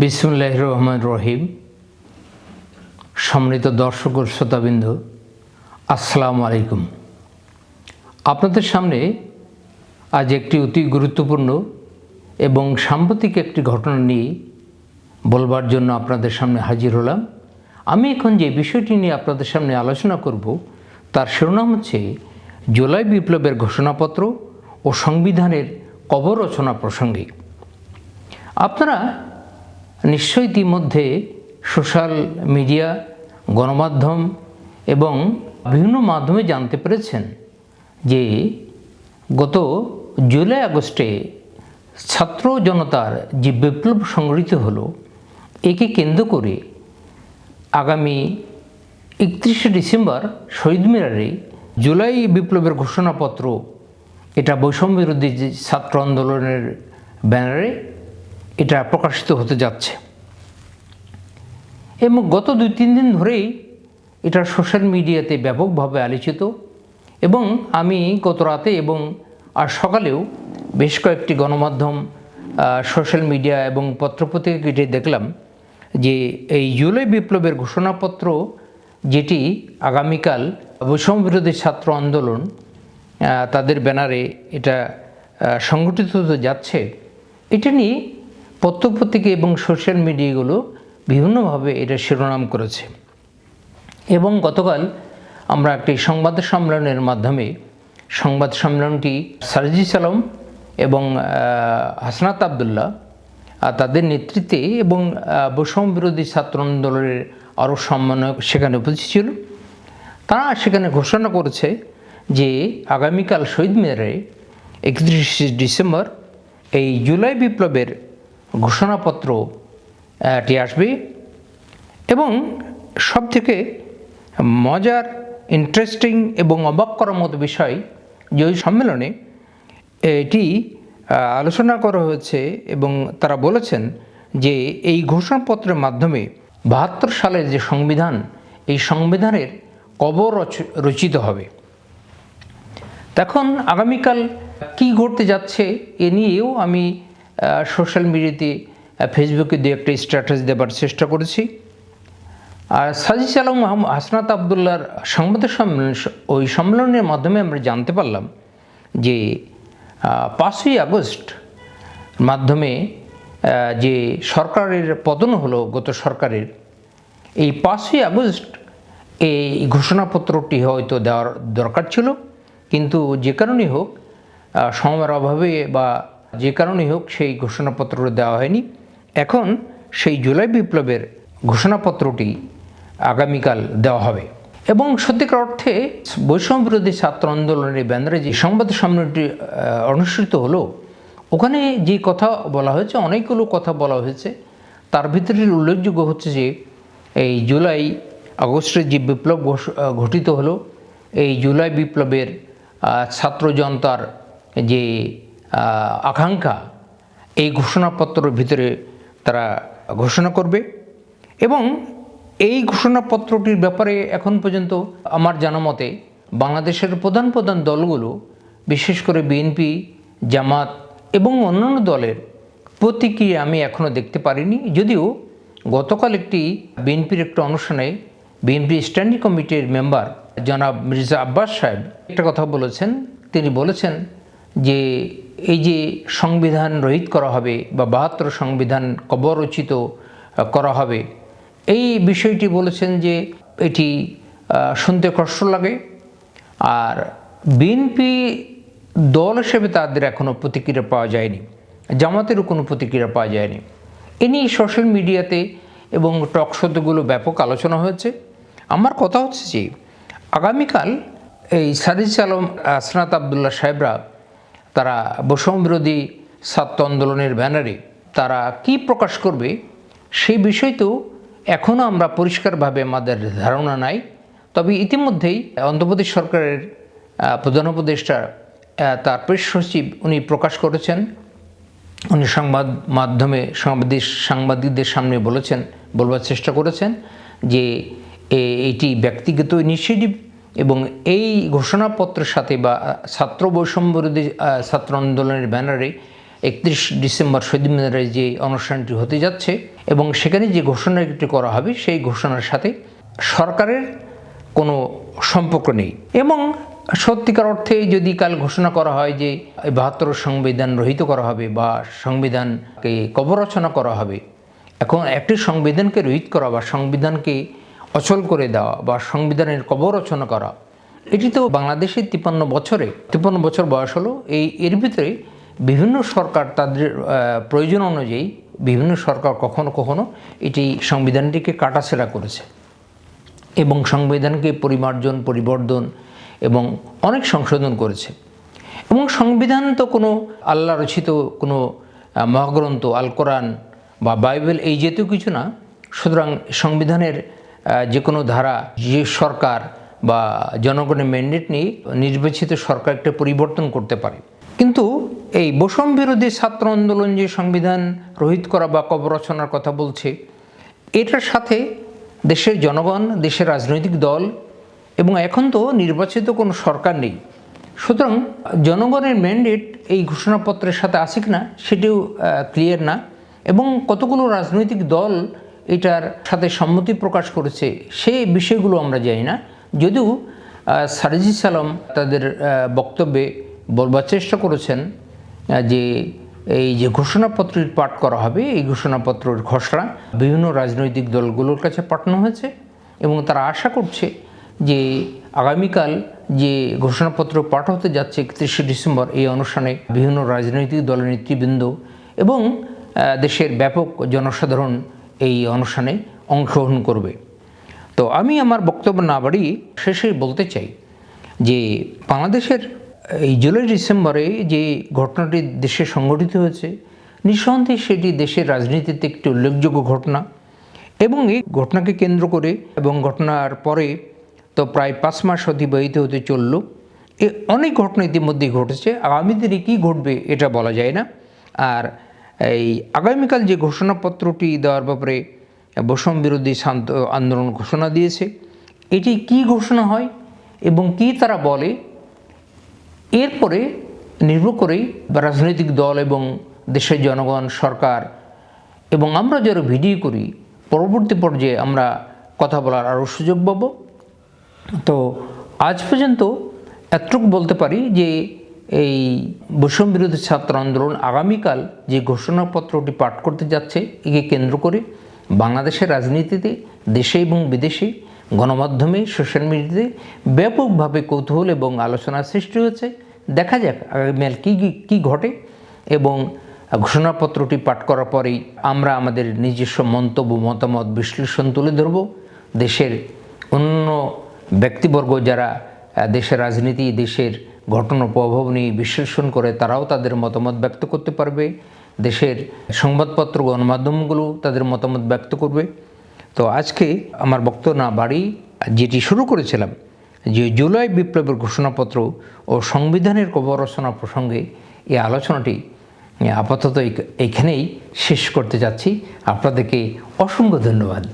বিসমুল্লাহ রহমান রহিম। সম্মানিত দর্শক ও শ্রোতাবৃন্দ, আসসালামু আলাইকুম। আপনাদের সামনে আজ একটি অতি গুরুত্বপূর্ণ এবং সাম্প্রতিক একটি ঘটনা নিয়ে বলবার জন্য আপনাদের সামনে হাজির হলাম। আমি এখন যে বিষয়টি নিয়ে আপনাদের সামনে আলোচনা করব, তার শিরোনাম হচ্ছে জুলাই বিপ্লবের ঘোষণাপত্র ও সংবিধানের কবর রচনা প্রসঙ্গে। আপনারা নিশ্চয়ই ইতিমধ্যে সোশ্যাল মিডিয়া, গণমাধ্যম এবং বিভিন্ন মাধ্যমে জানতে পেরেছেন যে গত জুলাই আগস্টে ছাত্র জনতার যে বিপ্লব সংগঠিত হলো, একে কেন্দ্র করে আগামী একত্রিশে ডিসেম্বর শহীদ মিনারে জুলাই বিপ্লবের ঘোষণাপত্র, এটা বৈষম্য বিরোধী ছাত্র আন্দোলনের ব্যানারে এটা প্রকাশিত হতে যাচ্ছে। এবং গত দুই তিন দিন ধরেই এটা সোশ্যাল মিডিয়াতে ব্যাপকভাবে আলোচিত এবং আমি গত রাতে এবং আর সকালেও বেশ কয়েকটি গণমাধ্যম সোশ্যাল মিডিয়া এবং পত্রপত্রিকা দেখলাম যে এই জুলাই বিপ্লবের ঘোষণাপত্র যেটি আগামীকাল বৈষম্য বিরোধী ছাত্র আন্দোলন তাদের ব্যানারে এটা সংগঠিত হতে যাচ্ছে, এটা নিয়ে পত্রপত্রিকা এবং সোশ্যাল মিডিয়াগুলো বিভিন্নভাবে এটা শিরোনাম করেছে। এবং গতকাল আমরা একটি সংবাদ সম্মেলনের মাধ্যমে সংবাদ সম্মেলনটি সারজিস আলম এবং হাসনাত আবদুল্লাহ তাদের নেতৃত্বে এবং আহ, বৈষম্য বিরোধী ছাত্র আন্দোলনের আরও সম্মানক সেখানে উপস্থিত ছিল। তারা সেখানে ঘোষণা করেছে যে আগামীকাল শহীদ মিনারে একত্রিশে ডিসেম্বর এই জুলাই বিপ্লবের ঘোষণাপত্র আহ, টি আসবে। এবং সব থেকে মজার ইন্টারেস্টিং এবং অবাক করার মতো বিষয় যে ওই সম্মেলনে এটি আলোচনা করা হয়েছে এবং তারা বলেছেন যে এই ঘোষণাপত্রের মাধ্যমে বাহাত্তর সালের যে সংবিধান এই সংবিধানের কবর রচ- রচিত হবে। তখন আগামীকাল কি ঘটতে যাচ্ছে এ নিয়েও আমি সোশ্যাল মিডিয়াতে ফেসবুকে দু একটা স্ট্যাটাস দেবার চেষ্টা করেছি। আর সাজিস আলম হাসনাত আবদুল্লার সংবাদ সম্মেলন ওই সম্মেলনের মাধ্যমে আমরা জানতে পারলাম যে পাঁচই আগস্ট মাধ্যমে যে সরকারের পতন হলো, গত সরকারের, এই পাঁচই আগস্ট এই ঘোষণাপত্রটি হয়তো দেওয়ার দরকার ছিল। কিন্তু যে কারণেই হোক সময়ের অভাবে বা যে কারণেই হোক সেই ঘোষণাপত্রটি দেওয়া হয়নি। এখন সেই জুলাই বিপ্লবের ঘোষণাপত্রটি আগামীকাল দেওয়া হবে। এবং সত্যিকার অর্থে বৈষম্য বিরোধী ছাত্র আন্দোলনের ব্যানারে যে সংবাদ সম্মেলনটি অনুষ্ঠিত হলো, ওখানে যে কথা বলা হয়েছে, অনেকগুলো কথা বলা হয়েছে। তার ভিতরে উল্লেখযোগ্য হচ্ছে যে এই জুলাই আগস্টের যে বিপ্লব ঘটিত হলো, এই জুলাই বিপ্লবের ছাত্র জনতার যে আকাঙ্ক্ষা এই ঘোষণাপত্রের ভিতরে তারা ঘোষণা করবে এবং এই ঘোষণাপত্রটির ব্যাপারে এখন পর্যন্ত আমার জানা মতে বাংলাদেশের প্রধান প্রধান দলগুলো, বিশেষ করে বিএনপি, জামাত এবং অন্যান্য দলের প্রতিক্রিয়া আমি এখনও দেখতে পারিনি। যদিও গতকাল একটি বিএনপির একটা অনুষ্ঠানে বিএনপি স্ট্যান্ডিং কমিটির মেম্বার জনাব মির্জা আব্বাস সাহেব একটা কথা বলেছেন। তিনি বলেছেন যে এই যে সংবিধান রহিত করা হবে বা বাহাত্তর সংবিধান কবরচিত করা হবে, এই বিষয়টি বলেছেন যে এটি শুনতে কষ্ট লাগে। আর বিএনপি দল হিসেবে তাদের এখনও প্রতিক্রিয়া পাওয়া যায়নি জামাতেরও কোনো প্রতিক্রিয়া পাওয়া যায়নি। এ নিয়ে সোশ্যাল মিডিয়াতে এবং টক শোগুলো ব্যাপক আলোচনা হয়েছে। আমার কথা হচ্ছে যে, আগামীকাল এই সারিজ আলম আসনাত আবদুল্লাহ সাহেবরা তারা বৈষম্য বিরোধী ছাত্র আন্দোলনের ব্যানারে তারা কি প্রকাশ করবে সেই বিষয়তেও এখনও আমরা পরিষ্কারভাবে আমাদের ধারণা নাই। তবে ইতিমধ্যেই অন্ধ্রপ্রদেশ সরকারের প্রধান উপদেষ্টা তার প্রেস সচিব উনি প্রকাশ করেছেন। উনি সংবাদ মাধ্যমে সাংবাদিক সাংবাদিকদের সামনে বলেছেন, বলবার চেষ্টা করেছেন যে এটি ব্যক্তিগত ইনিশিয়েটিভ এবং এই ঘোষণাপত্রের সাথে বা ছাত্র বৈষম্য বিরোধী ছাত্র আন্দোলনের ব্যানারে একত্রিশ ডিসেম্বর শহীদ মিনারে যে অনুষ্ঠানটি হতে যাচ্ছে এবং সেখানে যে ঘোষণাটি করা হবে, সেই ঘোষণার সাথে সরকারের কোনো সম্পর্ক নেই। এবং সত্যিকার অর্থে যদি কাল ঘোষণা করা হয় যে বাহাত্তর সংবিধান রহিত করা হবে বা সংবিধানকে কবরচনা করা হবে, এখন একটি সংবিধানকে রহিত করা বা সংবিধানকে অচল করে দেওয়া বা সংবিধানের কবর রচনা করা, এটি তো বাংলাদেশের তিপ্পান্ন বছরে, তিপ্পান্ন বছর বয়স হলো, এই এর ভিতরে বিভিন্ন সরকার তাদের প্রয়োজন অনুযায়ী বিভিন্ন সরকার কখনো কখনো এটি সংবিধানটিকে কাটাছেড়া করেছে এবং সংবিধানকে পরিমার্জন, পরিবর্তন এবং অনেক সংশোধন করেছে। এবং সংবিধান তো কোনো আল্লাহ রচিত কোনো মহাগ্রন্থ, আল কোরআন বা বাইবেল এই জাতীয় কিছু না, সুতরাং সংবিধানের যে কোনো ধারা, যে সরকার বা জনগণের ম্যান্ডেট নিয়ে নির্বাচিত সরকার একটা পরিবর্তন করতে পারে। কিন্তু এই বৈষম্য বিরোধী ছাত্র আন্দোলন যে সংবিধান রহিত করা বা কব রচনার কথা বলছে, এটার সাথে দেশের জনগণ, দেশের রাজনৈতিক দল এবং এখন তো নির্বাচিত কোনো সরকার নেই। সুতরাং জনগণের ম্যান্ডেট এই ঘোষণাপত্রের সাথে আছে কিনা সেটিও ক্লিয়ার না। এবং কতগুলো রাজনৈতিক দল এটার সাথে সম্মতি প্রকাশ করেছে, সেই বিষয়গুলো আমরা জানি না। যদিও সারজি সালাম তাদের বক্তব্যে বলবার চেষ্টা করেছেন যে এই যে ঘোষণাপত্রটি পাঠ করা হবে, এই ঘোষণাপত্রের খসড়া বিভিন্ন রাজনৈতিক দলগুলোর কাছে পাঠানো হয়েছে এবং তারা আশা করছে যে আগামীকাল যে ঘোষণাপত্র পাঠ হতে যাচ্ছে একত্রিশে ডিসেম্বর, এই অনুষ্ঠানে বিভিন্ন রাজনৈতিক দলের নেতৃবৃন্দ এবং দেশের ব্যাপক জনসাধারণ এই অনুষ্ঠানে অংশগ্রহণ করবে। তো আমি আমার বক্তব্য না বাড়িয়ে শেষে বলতে চাই যে বাংলাদেশের এই জুলাই ডিসেম্বরে যে ঘটনাটি দেশে সংঘটিত হয়েছে, নিঃসন্দেহে সেটি দেশের রাজনীতিতে একটি উল্লেখযোগ্য ঘটনা এবং এই ঘটনাকে কেন্দ্র করে এবং ঘটনার পরে তো প্রায় পাঁচ মাস অতিবাহিত হতে চলল। এ অনেক ঘটনা ইতিমধ্যেই ঘটেছে। আগামী দিনে কী ঘটবে এটা বলা যায় না। আর এই আগামীকাল যে ঘোষণাপত্রটি দেওয়ার ব্যাপারে বৈষম্য বিরোধী শান্ত আন্দোলন ঘোষণা দিয়েছে, এটি কি ঘোষণা হয় এবং কি তারা বলে, এরপরে নির্ভর করেই রাজনৈতিক দল এবং দেশের জনগণ, সরকার এবং আমরা যারা ভিডিও করি, পরবর্তী পর্যায়ে আমরা কথা বলার আরও সুযোগ পাবো। তো আজ পর্যন্ত এতটুকু বলতে পারি যে এই বৈষম্য বিরোধী ছাত্র আন্দোলন আগামীকাল যে ঘোষণাপত্রটি পাঠ করতে যাচ্ছে, একে কেন্দ্র করে বাংলাদেশের রাজনীতিতে, দেশে এবং বিদেশে গণমাধ্যমে, সোশ্যাল মিডিয়াতে ব্যাপকভাবে কৌতূহল এবং আলোচনার সৃষ্টি হয়েছে। দেখা যাক আগামীকাল কী কী ঘটে এবং ঘোষণাপত্রটি পাঠ করার পরেই আমরা আমাদের নিজস্ব মন্তব্য, মতামত বিশ্লেষণ তুলে ধরব। দেশের অন্য ব্যক্তিবর্গ যারা দেশের রাজনীতি, দেশের ঘটনা প্রভাব নিয়ে বিশ্লেষণ করে তারাও তাদের মতামত ব্যক্ত করতে পারবে। দেশের সংবাদপত্র গণমাধ্যমগুলো তাদের মতামত ব্যক্ত করবে। তো আজকে আমার বক্তব্য না বাড়ি, যেটি শুরু করেছিলাম, যে জুলাই বিপ্লবের ঘোষণাপত্র ও সংবিধানের কবরচনা প্রসঙ্গে এই আলোচনাটি, আপাতত এখানেই শেষ করতে যাচ্ছি। আপনাদেরকে অসংখ্য ধন্যবাদ।